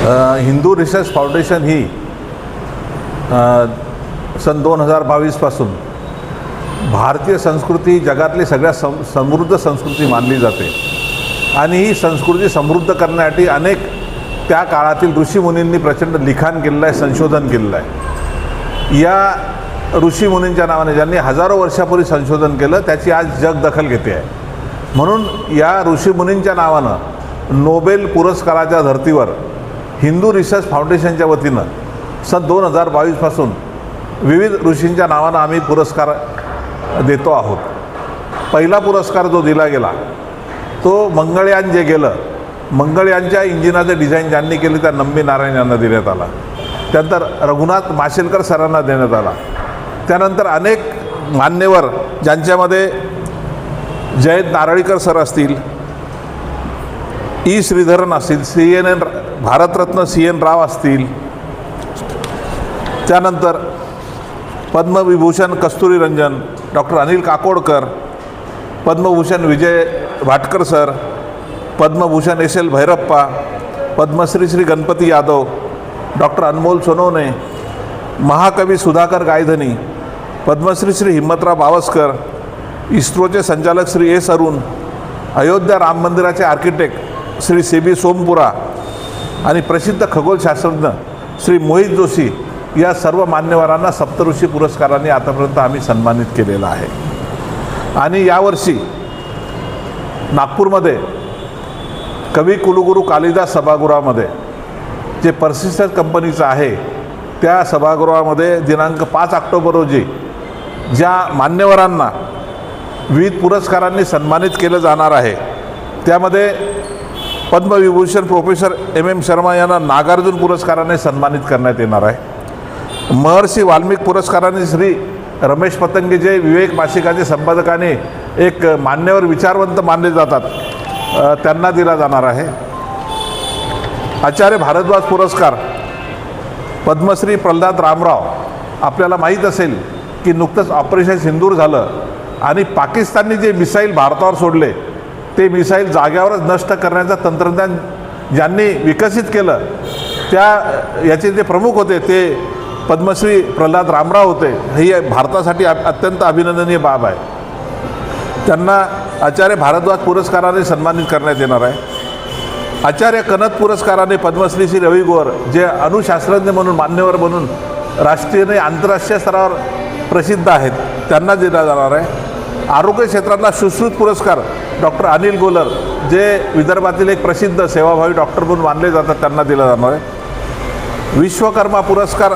Hindu research foundation ही सन दोन हजार बावीसपासून भारतीय संस्कृती जगातली सगळ्यात सम समृद्ध संस्कृती मानली जाते. आणि ही संस्कृती समृद्ध करण्यासाठी अनेक त्या काळातील ऋषीमुनींनी प्रचंड लिखाण केलेलं आहे संशोधन केलेलं आहे. या ऋषीमुनींच्या नावाने ज्यांनी हजारो वर्षापूर्वी संशोधन केलं त्याची आज जग दखल घेते आहे. म्हणून या ऋषीमुनींच्या नावानं नोबेल पुरस्काराच्या धर्तीवर हिंदू रिसर्च फाउंडेशनच्या वतीनं सन दोन हजार बावीसपासून विविध ऋषींच्या नावानं आम्ही पुरस्कार देतो आहोत. पहिला पुरस्कार जो दिला गेला तो मंगळयान जे गेलं मंगळयानच्या इंजिनाचं डिझाईन ज्यांनी केले त्या नंबी नारायण यांना देण्यात आला. त्यानंतर रघुनाथ माशेलकर सरांना देण्यात आला. त्यानंतर अनेक मान्यवर ज्यांच्यामध्ये जयंत नारळीकर सर असतील ई श्रीधरन असतील C N N Bharat Ratna C N Rao असतील. त्यानंतर Padma Vibhushan Kasturi Rangan doctor Anil Kakodkar Padma Bhushan Vijay Bhatkar sir Padma Bhushan S L Bhyrappa Padma Shri Shri Ganapati Yadav doctor Anmol Sonawane महाकवी सुधाकर गायधनी पद्मश्री श्री हिम्मतराव बावस्कर इस्रोचे संचालक Shri S Arun Ayodhya Ram मंदिराचे architect Shri C B Sompura आणि प्रसिद्ध खगोलशास्त्रज्ञ श्री मोहित जोशी या सर्व मान्यवरांना सप्तऋषी पुरस्कारांनी आतापर्यंत आम्ही सन्मानित केलेला आहे. आणि यावर्षी नागपूरमध्ये कवी कुलगुरू कालिदास सभागृहामध्ये जे पर्सिस्टंट कंपनीचं आहे त्या सभागृहामध्ये दिनांक पाच ऑक्टोबर रोजी ज्या मान्यवरांना विविध पुरस्कारांनी सन्मानित केलं जाणार आहे त्यामध्ये Padma Vibhushan professor M M Sharma यांना नागार्जुन पुरस्काराने सन्मानित करण्यात येणार आहे. महर्षी वाल्मिक पुरस्काराने श्री रमेश पतंगे जे विवेक मासिकाचे संपादकाने एक मान्यवर विचारवंत मानले जातात. त्यांना दिला जाणार आहे. आचार्य भारद्वाज पुरस्कार पद्मश्री प्रल्हाद रामराव आपल्याला माहीत असेल की नुकतंच ऑपरेशन सिंदूर झालं आणि पाकिस्तानने जे मिसाईल भारतावर सोडले ते मिसाईल जाग्यावरच नष्ट करण्याचं तंत्रज्ञान ज्यांनी विकसित केलं त्या याचे जे प्रमुख होते ते पद्मश्री प्रल्हाद रामराव होते. ही भारतासाठी अ- अत्यंत अभिनंदनीय बाब आहे. त्यांना आचार्य भारद्वाज पुरस्काराने सन्मानित करण्यात येणार आहे. आचार्य कनत पुरस्काराने पद्मश्री श्री रवी गोर जे अणुशास्त्रज्ञ म्हणून मान्यवर म्हणून राष्ट्रीय आणि आंतरराष्ट्रीय स्तरावर प्रसिद्ध आहेत त्यांना दिला जाणार आहे. आरोग्य क्षेत्रातला सुश्रुत पुरस्कार डॉक्टर अनिल गोलर जे विदर्भातील एक प्रसिद्ध सेवाभावी डॉक्टर म्हणून मानले जातात त्यांना दिला जाणार आहे. विश्वकर्मा पुरस्कार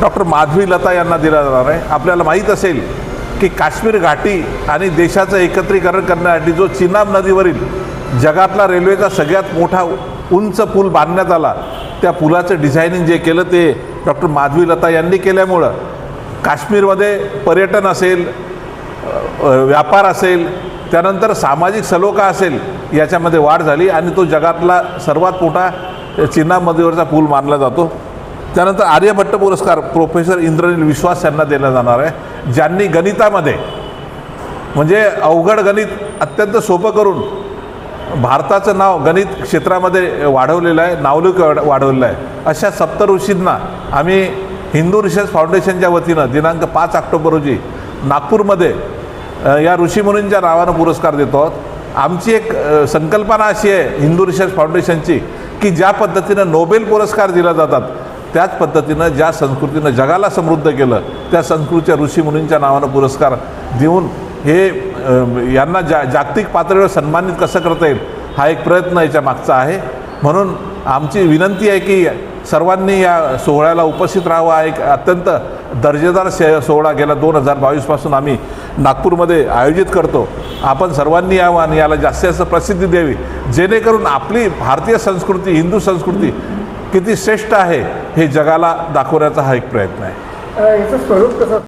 डॉक्टर माधवी लता यांना दिला जाणार आहे. आपल्याला माहीत असेल की काश्मीर घाटी आणि देशाचं एकत्रीकरण करण्यासाठी जो चिनाब नदीवरील जगातला रेल्वेचा सगळ्यात मोठा उंच पूल बांधण्यात आला त्या पुलाचं डिझायनिंग जे केलं ते डॉक्टर माधवी लता यांनी केल्यामुळं काश्मीरमध्ये पर्यटन असेल व्यापार असेल त्यानंतर सामाजिक सलोखा असेल याच्यामध्ये वाढ झाली आणि तो जगातला सर्वात मोठा चिन्हामध्येवरचा पूल मानला जातो. त्यानंतर आर्यभट्ट पुरस्कार प्रोफेसर इंद्रनील विश्वास यांना दिला जाणार आहे. ज्यांनी गणितामध्ये म्हणजे अवघड गणित अत्यंत सोपं करून भारताचं नाव गणित क्षेत्रामध्ये वाढवलेलं आहे नावलौक वाढवलेलं आहे. अशा सप्तऋषींना आम्ही हिंदू रिसर्च फाउंडेशनच्या वतीनं दिनांक पाच ऑक्टोबर रोजी नागपूरमध्ये या ऋषीमुनींच्या नावानं पुरस्कार देतो. आहोत आमची एक संकल्पना अशी आहे हिंदू रिसर्च फाउंडेशनची की ज्या पद्धतीनं नोबेल पुरस्कार दिला जातात त्याच पद्धतीनं ज्या संस्कृतीनं जगाला समृद्ध केलं त्या संस्कृतीच्या ऋषीमुनींच्या नावानं पुरस्कार देऊन हे यांना जा जागतिक पातळीवर सन्मानित कसं करता येईल हा एक प्रयत्न याच्या मागचा आहे. म्हणून आमची विनंती आहे की सर्वांनी या सोहळ्याला उपस्थित राहावं हा एक अत्यंत दर्जेदार से सोहळा गेला दोन हजार बावीसपासून आम्ही नागपूरमध्ये आयोजित करतो. आपण सर्वांनी यावं आणि याला जास्तीत जास्त प्रसिद्धी द्यावी. जेणेकरून आपली भारतीय संस्कृती हिंदू संस्कृती किती श्रेष्ठ आहे हे जगाला दाखवण्याचा हा एक प्रयत्न आहे. याचं स्वरूप कसं